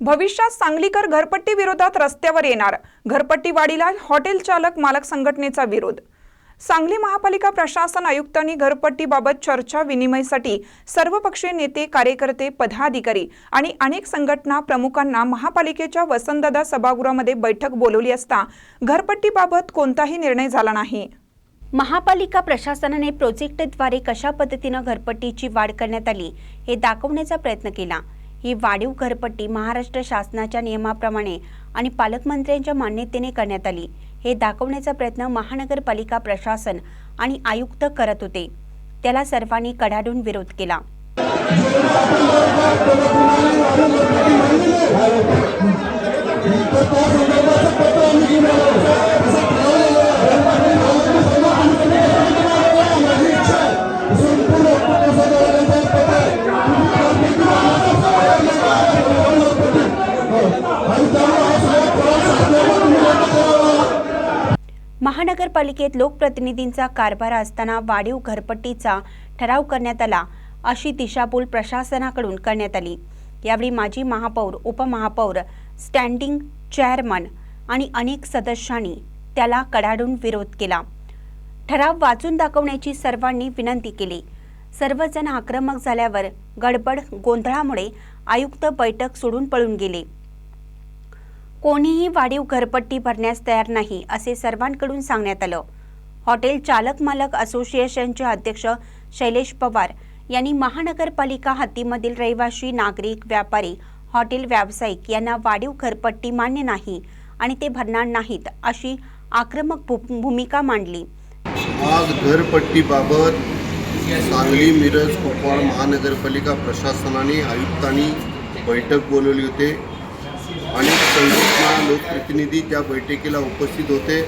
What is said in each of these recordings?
भविष्यात सांगलीकर घरपट्टी विरोधात रस्त्यावर येणार. घरपट्टीवाढीला हॉटेल चालक मालक संघटनेचा विरोध. सांगली महापालिका प्रशासन आयुक्तांनी घरपट्टीबाबत चर्चा विनिमयसाठी सर्वपक्षीय नेते कार्यकर्ते पदाधिकारी आणि अनेक संघटना प्रमुखांना महापालिकेच्या वसंतदादा सभागृहामध्ये बैठक बोलवली असता घरपट्टीबाबत कोणताही निर्णय झाला नाही. महापालिका प्रशासनाने प्रोजेक्टद्वारे कशा पद्धतीनं घरपट्टीची वाढ करण्यात आली हे दाखवण्याचा प्रयत्न केला. ही वाढीव घरपट्टी महाराष्ट्र शासनाच्या नियमाप्रमाणे आणि पालकमंत्र्यांच्या मान्यतेने करण्यात आली. हे दाखवण्याचा प्रयत्न महानगरपालिका प्रशासन आणि आयुक्त करत होते. त्याला सर्वांनी कडाडून विरोध केला. महानगरपालिकेत लोकप्रतिनिधींचा कारभार असताना वाढीव घरपट्टीचा ठराव करण्यात आला अशी दिशाभूल प्रशासनाकडून करण्यात आली. यावेळी माजी महापौर उपमहापौर स्टँडिंग चेअरमन आणि अनेक सदस्यांनी त्याला कडाडून विरोध केला. ठराव वाचून दाखवण्याची सर्वांनी विनंती केली. सर्वजण आक्रमक झाल्यावर गडबड गोंधळामुळे आयुक्त बैठक सोडून पळून गेले. कोणीही वाढीव घरपट्टी भरण्यास तयार नाही असे सर्वांकडून सांगण्यात आलं. हॉटेल चालक मालक असोसिएशनचे अध्यक्ष शैलेश पवार यांनी महानगरपालिका हद्दीमधील रहिवाशी नागरिक व्यापारी हॉटेल व्यावसायिक यांना वाढीव घरपट्टी मान्य नाही आणि ते भरणार नाहीत अशी आक्रमक भू- भूमिका मांडली. आज घरपट्टीबाबत सांगली मिरज कुपवाड महानगरपालिका प्रशासनाने आयुक्तांनी बैठक बोलवली होते अनेक संघटना लोकप्रतिनिधी त्या बैठकीला उपस्थित होते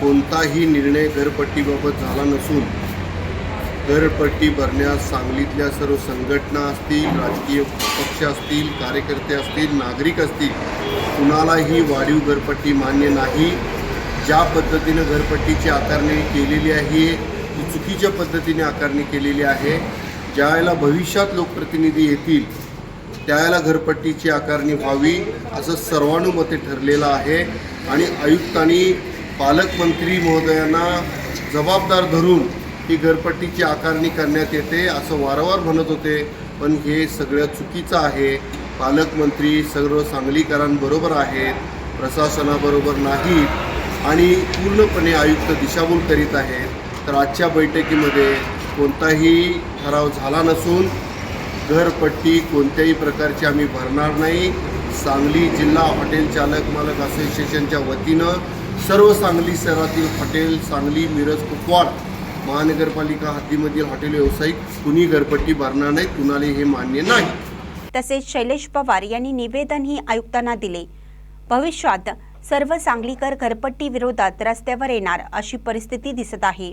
कोणताही निर्णय घरपट्टीबाबत झाला नसून घरपट्टी भरण्यास सांगलीतल्या सर्व संघटना असतील राजकीय पक्ष असतील कार्यकर्ते असतील नागरिक असतील कुणालाही वाढीव घरपट्टी मान्य नाही. ज्या पद्धतीनं घरपट्टीची आकारणी केलेली आहे ती चुकीच्या पद्धतीने आकारणी केलेली आहे. ज्यावेळेला भविष्यात लोकप्रतिनिधी येतील त्यावेळेला घरपट्टीची आकारणी व्हावी असं सर्वानुमते ठरलेलं आहे. आणि आयुक्तांनी पालकमंत्री महोदयांना जबाबदार धरून ही घरपट्टीची आकारणी करण्यात येते असं वारंवार म्हणत होते. पण हे सगळं चुकीचं आहे. पालकमंत्री सर्व सांगलीकरांबरोबर आहेत प्रशासनाबरोबर नाहीत आणि पूर्णपणे आयुक्त दिशाभूल करीत आहेत. तर आजच्या बैठकीमध्ये कोणताही ठराव झाला नसून घरपट्टी कोणत्याही प्रकारची आम्ही भरणार नाही. सांगली जिल्हा हॉटेल चालक मालक असोसिएशनच्या वतीनं सर्व सांगली शहरातील हॉटेल सांगली मिरज कुपवाड महानगरपालिका हद्दीमधील हॉटेल व्यावसायिक कुणी घरपट्टी भरणार नाही कुणाला हे मान्य नाही. तसेच शैलेश पवार यांनी निवेदनही आयुक्तांना दिले. भविष्यात सर्व सांगलीकर घरपट्टी विरोधात रस्त्यावर येणार अशी परिस्थिती दिसत आहे.